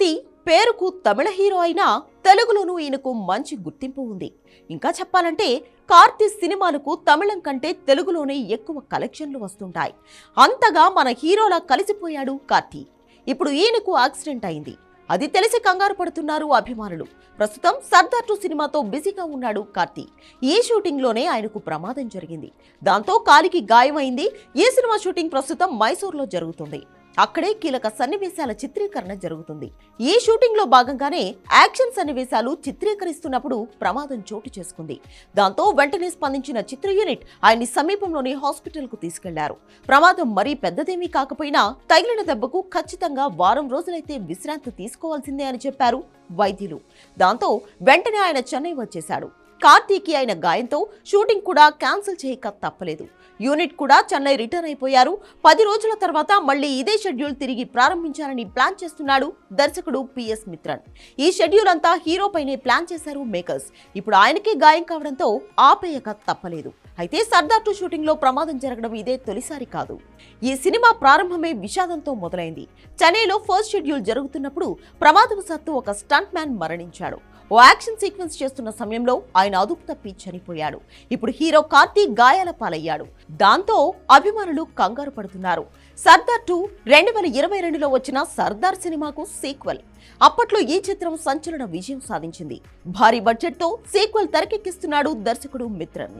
కార్తీ పేరుకు తమిళ హీరో అయినా తెలుగులోనూ ఈయనకు మంచి గుర్తింపు ఉంది. ఇంకా చెప్పాలంటే కార్తీ సినిమాలకు తమిళం కంటే తెలుగులోనే ఎక్కువ కలెక్షన్లు వస్తుంటాయి. అంతగా మన హీరోలా కలిసిపోయాడు కార్తీ. ఇప్పుడు ఈయనకు యాక్సిడెంట్ అయింది. అది తెలిసి కంగారు పడుతున్నారు అభిమానులు. ప్రస్తుతం సర్దార్ టూ సినిమాతో బిజీగా ఉన్నాడు కార్తీ. ఈ షూటింగ్లోనే ఆయనకు ప్రమాదం జరిగింది. దాంతో కాలికి గాయమైంది. ఈ సినిమా షూటింగ్ ప్రస్తుతం మైసూర్లో జరుగుతుంది. అక్కడే కీలక సన్నివేశాల చిత్రీకరణ జరుగుతుంది. ఈ షూటింగ్లో భాగంగానే యాక్షన్ సన్నివేశాలు చిత్రీకరిస్తున్నప్పుడు ప్రమాదం చోటు చేసుకుంది. దాంతో వెంటనే స్పందించిన చిత్ర యూనిట్ ఆయన్ని సమీపంలోని హాస్పిటల్కు తీసుకెళ్ళారు. ప్రమాదం మరీ పెద్దదేమీ కాకపోయినా తగిలిన దెబ్బకు ఖచ్చితంగా వారం రోజులైతే విశ్రాంతి తీసుకోవాల్సిందే అని చెప్పారు వైద్యులు. దాంతో వెంటనే ఆయన చెన్నై వచ్చేశాడు. కార్తీకి అయిన గాయంతో షూటింగ్ కూడా క్యాన్సిల్ చేయక తప్పలేదు. యూనిట్ కూడా చెన్నై రిటర్న్ అయిపోయారు. పది రోజుల తర్వాత మళ్ళీ ఇదే షెడ్యూల్ తిరిగి ప్రారంభించాలని ప్లాన్ చేస్తున్నాడు దర్శకుడు పిఎస్ మిత్రన్. ఈ షెడ్యూల్ అంతా హీరో పైనే ప్లాన్ చేశారు మేకర్స్. ఇప్పుడు ఆయనకే గాయం కావడంతో ఆపేయక తప్పలేదు. అయితే సర్దార్ టూ షూటింగ్లో ప్రమాదం జరగడం ఇదే తొలిసారి కాదు. ఈ సినిమా ప్రారంభమే విషాదంతో మొదలైంది. చెన్నైలో ఫస్ట్ షెడ్యూల్ జరుగుతున్నప్పుడు ప్రమాదవశాత్తు ఒక స్టంట్ మ్యాన్ మరణించాడు. ఓ యాక్షన్ సీక్వెన్స్ చేస్తున్న సమయంలో ఆయన అదుపు తప్పి చనిపోయాడు. ఇప్పుడు హీరో కార్తీక్ గాయాల పాలయ్యాడు. దాంతో అభిమానులు కంగారు పడుతున్నారు. సర్దార్ టూ రెండు వేల ఇరవై రెండులో వచ్చిన సర్దార్ సినిమాకు సీక్వెల్. అప్పట్లో ఈ చిత్రం సంచలన విజయం సాధించింది. భారీ బడ్జెట్తో సీక్వెల్ తెరకెక్కిస్తున్నాడు దర్శకుడు మిత్రన్.